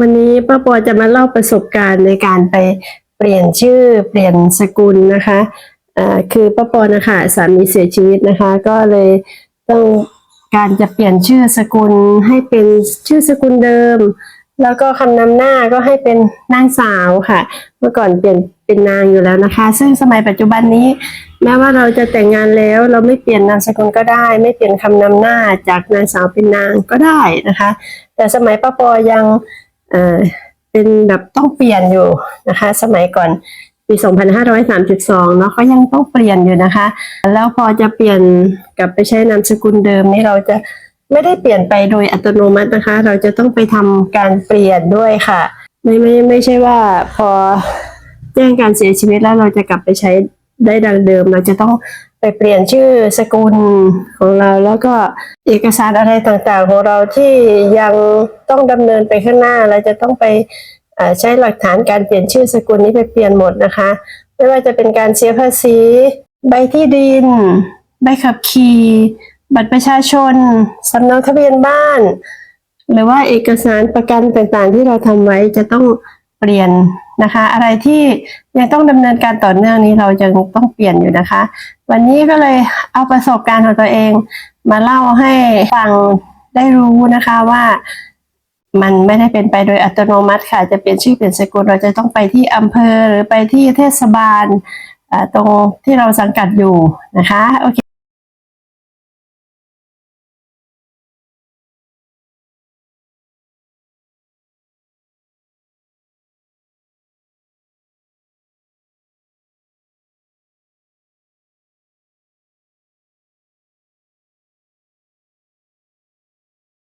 วันนี้ป้าปอจะมาเล่าประสบการณ์ในการไปเปลี่ยนชื่อเปลี่ยนสกุลนะคะคือป้าปอนะคะสามีเสียชีวิตนะคะ ก็เลยต้องการจะเปลี่ยนชื่อสกุลให้เป็นชื่อสกุลเดิม แล้วก็คำนำหน้าก็ให้เป็นนางสาวค่ะ เมื่อก่อนเปลี่ยนเป็นนางอยู่แล้วนะคะ ซึ่งสมัยปัจจุบันนี้ แม้ว่าเราจะแต่งงานแล้วเราไม่เปลี่ยนนามสกุลก็ได้ ไม่เปลี่ยนคำนำหน้าจากนางสาวเป็นนางก็ได้นะคะ แต่สมัยป้าปอยัง เออเป็นแบบต้องเปลี่ยนอยู่นะคะ สมัยก่อนปี 2532 เนาะก็ยังต้องเปลี่ยนอยู่นะคะ แล้วพอจะเปลี่ยนกลับไปใช้นามสกุลเดิมนี่เราจะไม่ได้เปลี่ยนไปโดยอัตโนมัตินะคะ เราจะต้องไปทำการเปลี่ยนด้วยค่ะ ไม่ไม่ไม่ใช่ว่าพอแจ้งการเสียชีวิตแล้วเราจะกลับไปใช้ได้ดังเดิม เราจะต้อง ไปเปลี่ยนชื่อสกุลของเราแล้วก็เอกสารอะไรต่างๆ ของเราที่ยังต้องดำเนินไปข้างหน้าเราจะต้องไปใช้หลักฐานการเปลี่ยนชื่อสกุลนี้ไปเปลี่ยนหมดนะคะ ไม่ว่าจะเป็นการเสียภาษี ใบที่ดิน ใบขับขี่บัตรประชาชนสำเนาทะเบียนบ้าน หรือว่าเอกสารประกันต่างๆ ที่เราทำไว้จะต้องเปลี่ยน นะคะ อะไรที่ยังต้องดำเนินการต่อเนื่องนี้เรายังต้องเปลี่ยนอยู่นะคะ วันนี้ก็เลยเอาประสบการณ์ของตัวเอง มาเล่าให้ฟังได้รู้นะคะว่ามันไม่ได้เป็นไปโดยอัตโนมัติค่ะ จะเปลี่ยนชื่อเปลี่ยนสกุลเราจะต้องไปที่อำเภอหรือไปที่เทศบาลตรงที่เราสังกัดอยู่นะคะโอเค